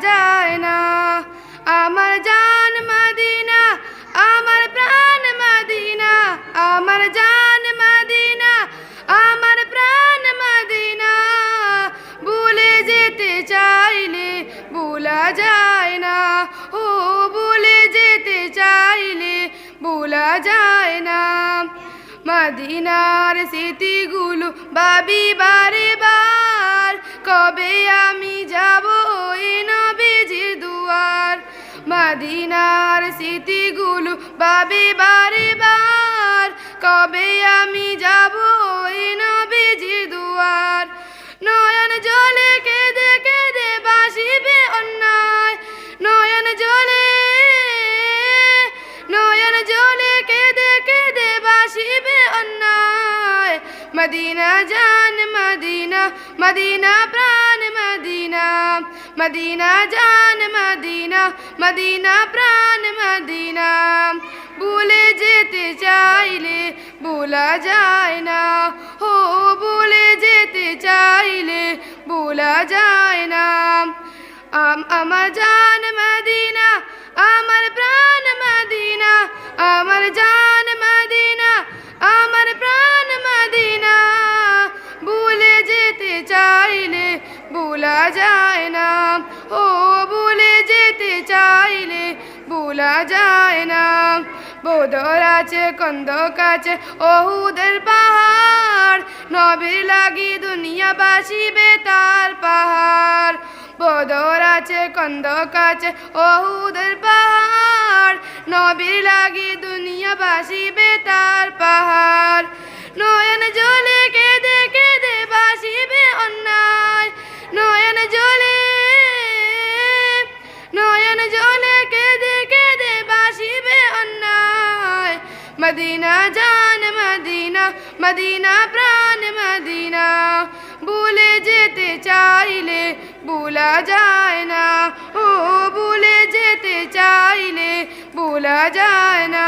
যায় না। আমার জান মাদিনা, আমার প্রাণ মাদিনা, আমার জান মাদিনা, আমার প্রাণ মাদিনা। ভুলে যেতে চাইলে ভুলা যায় না। ও, ভুলে যেতে চাইলে ভুলা যায় না। মাদিনার স্মৃতিগুলো বাবি বারে বার, কবে আমি যাব ভাবি বারে বার, কবে আমি যাব ওই নবীজির দুয়ার? নয়ন জলে কেঁদে কেঁদে বাসিবে অন্যায়। নয়ন জলে নয়ন জলে কেঁদে কেঁদে বাসিবে অন্যায়। মদিনা জান মদিনা মদিনা মদিনা জান, মদিনা মদিনা প্রাণ, মদিনা। ভুলে যেতে চাইলে ভোলা যায় না। হো ভুলে যেতে চাইলে ভোলা যায় না। আম, আমার জান মদিনা যায় না। ও ভুলে যেতে চাইলে ভোলা যায় না। বোধর আছে কন্দক আছে ওহুদের পাহাড়। নবীর লাগি দুনিয়া বাসিবে তার পাহাড়। বদর আছে কন্দক আছে ওহুদের পাহাড়। নবীর লাগি দুনিয়া বাসিবে তার পাহাড়। মদিনা, জান মদিনা মদিনা প্রাণ মদিনা। ভুলে যেতে চাইলে ভোলা যায় না, ও ভুলে যেতে চাইলে ভোলা যায় না।